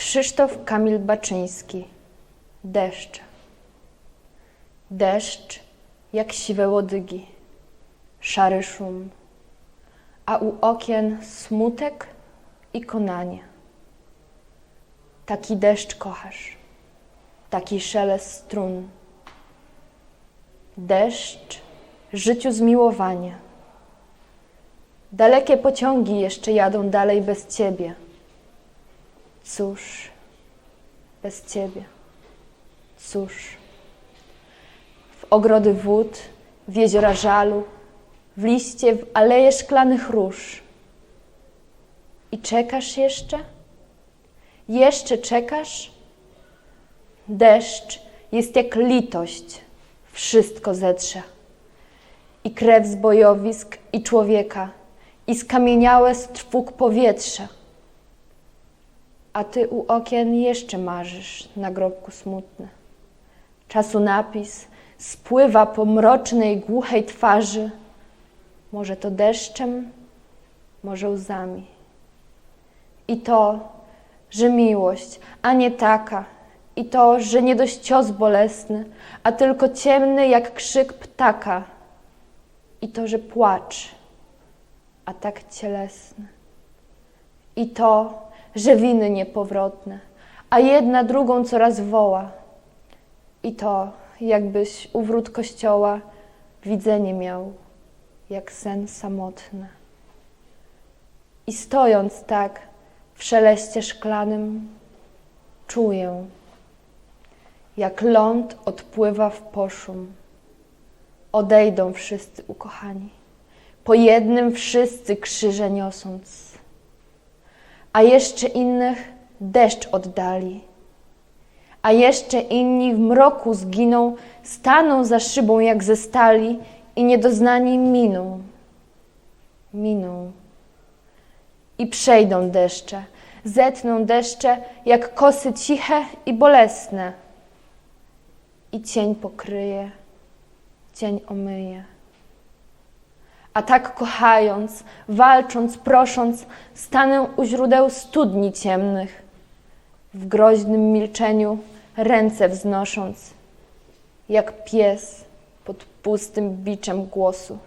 Krzysztof Kamil Baczyński. Deszcz. Deszcz jak siwe łodygi, szary szum, a u okien smutek i konanie. Taki deszcz kochasz, taki szelest strun. Deszcz życiu zmiłowanie. Dalekie pociągi jeszcze jadą dalej bez ciebie. Cóż, bez ciebie. Cóż. W ogrody wód, w jeziora żalu, w liście, w aleje szklanych róż. I czekasz jeszcze? Jeszcze czekasz? Deszcz jest jak litość, wszystko zetrze. I krew z bojowisk, i człowieka, i skamieniałe z trwóg powietrze. A ty u okien jeszcze marzysz, nagrobku smutny. Czasu napis spływa po mrocznej, głuchej twarzy. Może to deszczem, może łzami. I to, że miłość, a nie taka. I to, że nie dość cios bolesny, a tylko ciemny jak krzyk ptaka. I to, że płacz, a tak cielesny. I to, że winy niepowrotne, a jedna drugą coraz woła. I to, jakbyś u wrót kościoła widzenie miał, jak sen samotny. I stojąc tak w szeleście szklanym, czuję, jak ląd odpływa w poszum. Odejdą wszyscy ukochani, po jednym wszyscy krzyże niosąc a jeszcze innych deszcz oddali. A jeszcze inni w mroku zginą, staną za szybą jak ze stali i niedoznani miną. Miną. I przejdą deszcze, zetną deszcze jak kosy ciche i bolesne. I cień pokryje, cień omyje. A tak kochając, walcząc, prosząc, stanę u źródeł studni ciemnych, w groźnym milczeniu ręce wznosząc, jak pies pod pustym biczem głosu.